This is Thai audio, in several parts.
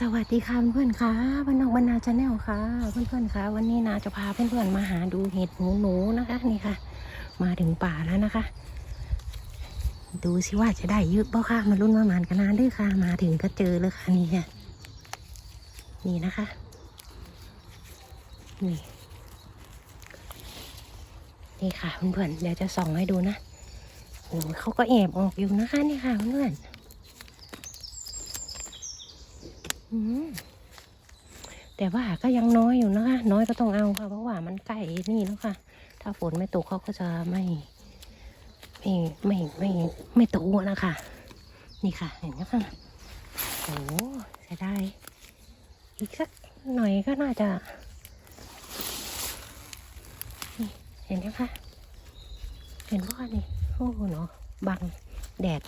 สวัสดีค่ะเพื่อนๆค่ะบ้านนอกบ้านนาชาแนลค่ะ เพื่อนๆค่ะ วันนี้นาจะพาเพื่อนๆมาหาดูเห็ดหนูหนูนะคะนี่ค่ะ มาถึงป่าแล้วนะคะ ดูสิว่าจะได้เยอะเปล่ค่ะมาลุ้นมามานกันนานด้วยค่ะ มาถึงก็เจอเลยค่ะนี่ค่ะนี่นะคะนี่นี่ค่ะเพื่อนๆเดี๋ยวจะส่องให้ดูนะโอ้เขาก็แอบออกอยู่นะคะนี่ค่ะเพื่อนๆ อืม แต่ว่าก็ยังน้อยอยู่นะคะ น้อยก็ต้องเอาค่ะ เพราะว่ามันใกล้นี่แล้วค่ะ ถ้าฝนไม่ตกเขาก็จะไม่ ไม่ไม่ไม่ไม่โตนะคะ นี่ค่ะ เห็นไหมคะโอ้เสียดายอีกสักหน่อยก็น่าจะนี่เห็นไหมคะ เห็นว่านี่โอ้โหเนาะบังแดด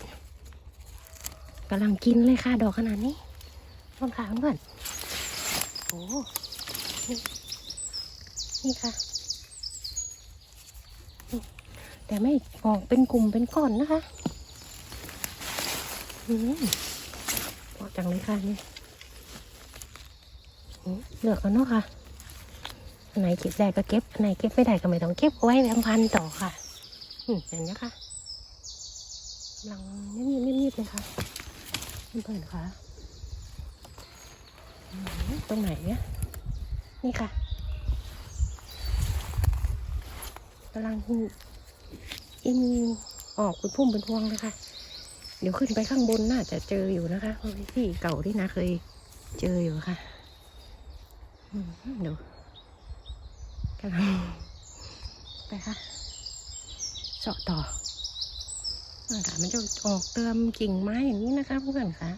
กำลังกินเลยค่ะ ดอกขนาดนี้ ต้นขาเพื่อนโอ้นี่ค่ะ แต่ไม่ออกเป็นกลุ่มเป็นก้อนนะคะอืมออกจังเลยค่ะนี่เลือกกันเนาะค่ะอันไหนเก็บได้ก็เก็บอันไหนเก็บไม่ได้ก็ไม่ต้องเก็บไว้แบงพันต่อค่ะอืมเห็นไหมคะกำลังนิ่มๆนิ่มๆเลยค่ะเพื่อนๆค่ะ ตรงไหนเนี่ย นี่ค่ะกำลังอินออกเป็นพุ่มเป็นพวงเลยค่ะ เดี๋ยวขึ้นไปข้างบนน่าจะเจออยู่นะคะเพราะที่เก่าที่นาเคยเจออยู่ค่ะเดี๋ยวกำลังไปค่ะเจาะต่ออากามันจะออกเติมกิ่งไม้อย่างนี้นะคะเพื่อนค่ะ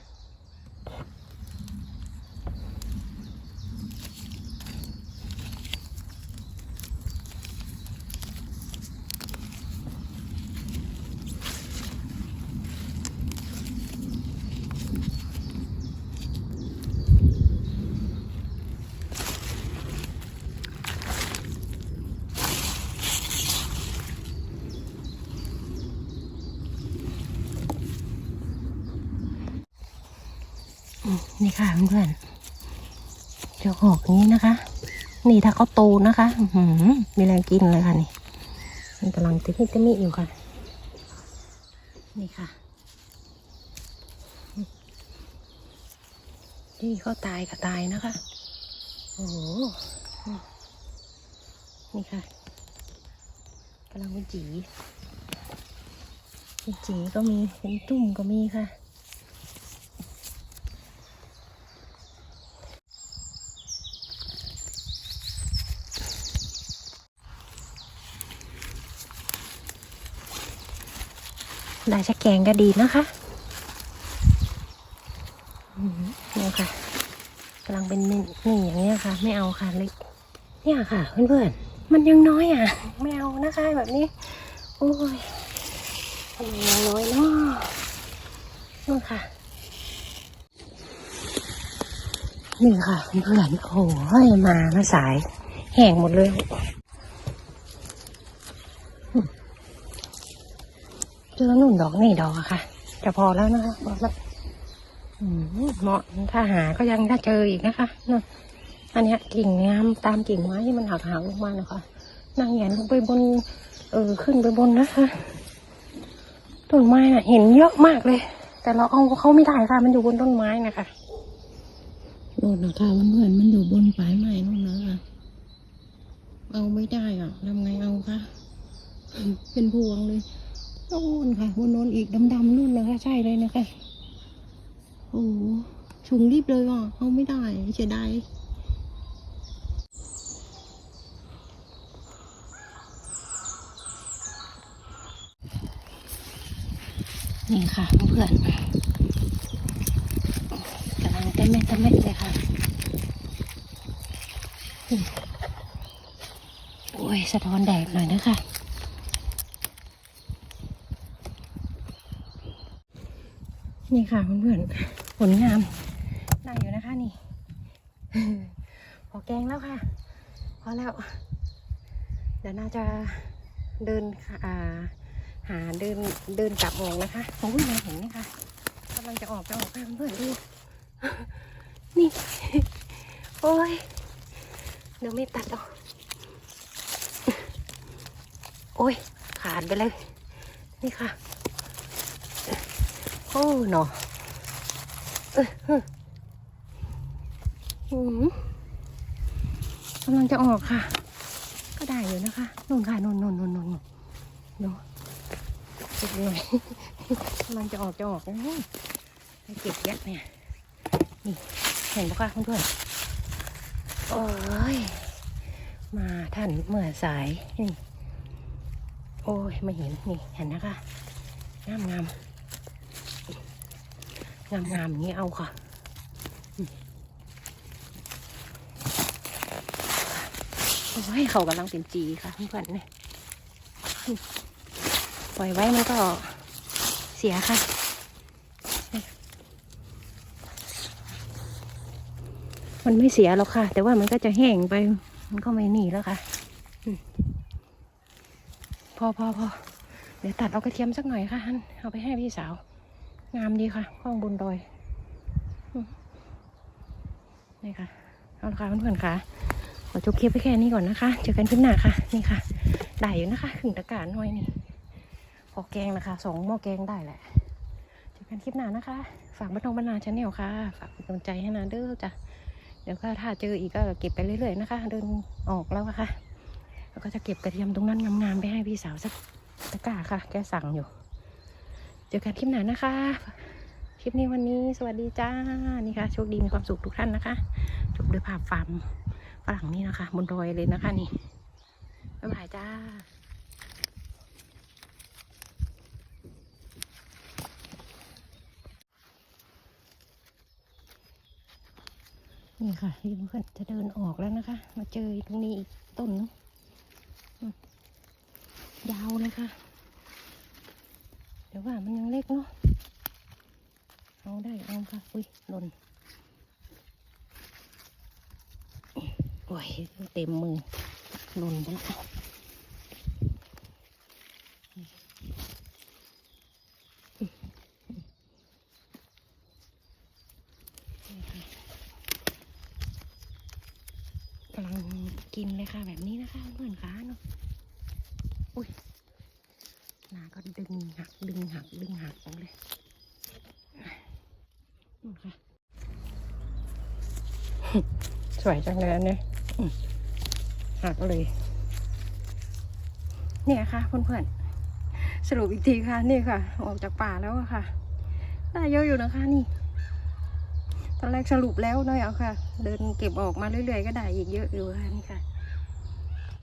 นี่ค่ะเพื่อนๆจะออกงนี้นะคะ นี่ถ้าเขาโตนะคะหือมีแรงกินเลยค่ะนี่มันกำลังติดที่ตะมิอยู่ค่ะ นี่ค่ะนี่เขาตายกับตายนะคะ โอ้โห นี่ค่ะกำลังเป็นจีเป็นจีก็มีเป็นตุ่มก็มีค่ะ ได้ชักแกงก็ดีนะคะเนี่ยค่ะกำลังเป็นนี่อย่างเงี้ยค่ะ ไม่เอาค่ะเล็กเนี่ยค่ะเพื่อนๆมันยังน้อยอะ ไม่เอานะคะแบบนี้ โอ้ยทำไมยังน้อยเนาะนู่นค่ะนี่ค่ะเพื่อนๆโอ้ยมามาสาย แห้งหมดเลย เจอนุ่นดอกนี่ดอกอะค่ะ จะพอแล้วนะคะพอแล้วเหมาะถ้าหาก็ยังถ้เจออีกนะคะนู่นอันนี้กิ่งงามตามกิ่งไม้ที่มันหักหางลงมานะคะนางแหงนลงไปบน เออขึ้นไปบนนะคะต้นไม้น่ะ เห็นเยอะมากเลย แต่เราเอาเขาไม่ได้ค่ะ มันอยู่บนต้นไม้นะคะนู่นนะคะเพื่อนๆมันอยู่บนปลายไม้นู่นนะคะเอาไม่ได้อะทำไงเอาคะเป็นพวงเลย น่นค่ะบนโน้นอีกดำๆนู่นนะคะ ใช่เลยนะคะโอ้โหสูงรีบเลยว่ะเอาไม่ได้เสียดายนี่ค่ะเพื่อนกำลังเต็มเม็ดเต็มเม็ดเลยค่ะโอ้ยสะท้อนแดดหน่อยนะคะ นี่ค่ะเพื่อนๆผลงามได้อยู่นะคะนี่ พอแกงแล้วค่ะ พอแล้ว เดี๋ยวน่าจะเดินค่ะหาเดินเดินกลับออกนะคะโอ้ยมาเห็นไหมคะกำลังจะออกจะออกค่ะเพื่อนๆดูนี่ โอ้ยเดี๋ยวไม่ตัดหรอกโอ้ยขาดไปเลย นี่ค่ะ โอ้หนอเอ้ยเอ้ยหืมกำลังจะออกค่ะ ก็ได้อยู่นะคะนุ่นค่ะนุ่นนุ่นนุ่นนุ่นนุ่นดูเก็บเลยกำลังจะออกจะออกนะให้เก็บยัดเนี่ยนี่เห็นปะคะเพื่อนๆโอ้ยมาท่านเมื่อสายนี่โอ้ยไม่เห็นนี่เห็นนะคะงามงาม งามๆอย่างนี้เอาค่ะอืมโอ้ยเขากำลังเป็นจีค่ะเพื่อนๆเนี่ยปล่อยไว้มันก็เสียค่ะมันไม่เสียหรอกค่ะ แต่ว่ามันก็จะแห้งไป มันก็ไม่หนีแล้วค่ะพอพอพอเดี๋ยวตัดเอากระเทียมสักหน่อยค่ะฮันเอาไปให้พี่สาว งามดีค่ะข้องบนดอยนี่ค่ะเอาละค่ะเพื่อนๆค่ะขอจบคลิปไปแค่นี้ก่อนนะคะ เจอกันคลิปหน้าค่ะ นี่ค่ะ ได้อยู่นะคะขึงตะการหน่อยนี่พอแกงนะคะสองหม้อแกงได้แหละเจอกันคลิปหน้านะคะ ฝากบันทงบรรณาชาแนลค่ะฝากเป็นกำลังใจให้นาเด้อจ้ะเดี๋ยวก็ถ้าเจออีกก็เก็บไปเรื่อยๆนะคะ เดินออกแล้วค่ะแล้วก็จะเก็บกระเทียมตรงนั้นงามๆไปให้พี่สาวสักตะกร้าค่ะ แกสั่งอยู่ เจอกันคลิปหน้านะคะ คลิปนี้วันนี้สวัสดีจ้า นี่ค่ะ โชคดีมีความสุขทุกท่านนะคะ จบด้วยภาพฟาร์มฝรั่งนี่นะคะ บนดอยเลยนะคะนี่ บ๊ายบายจ้านี่ค่ะที่เพื่อนจะเดินออกแล้วนะคะ มาเจอตรงนี้อีกต้นนึงยาวเลยค่ะ เดี๋ยวว่ามันยังเล็กเนาะเอาได้เอาค่ะอุ้ยหล่นโอ้ยเต็มมือหล่นไปแล้วกำลังกินเลยค่ะแบบนี้นะคะเพื่อนขาเนาะอุ้ย นาก็ดึงหักดึงหักดึงหักออกเลยนู่นค่ะสวยจังเลยอันเนี่ยหักเลย เนี่ยค่ะเพื่อนๆสรุปอีกทีค่ะ นี่ค่ะ ออกจากป่าแล้วค่ะ ได้เยอะอยู่นะคะนี่ตอนแรกสรุปแล้วน้อยเอาค่ะ เดินเก็บออกมาเรื่อยๆ ก็ได้อีกเยอะอยู่ค่ะนี่ค่ะ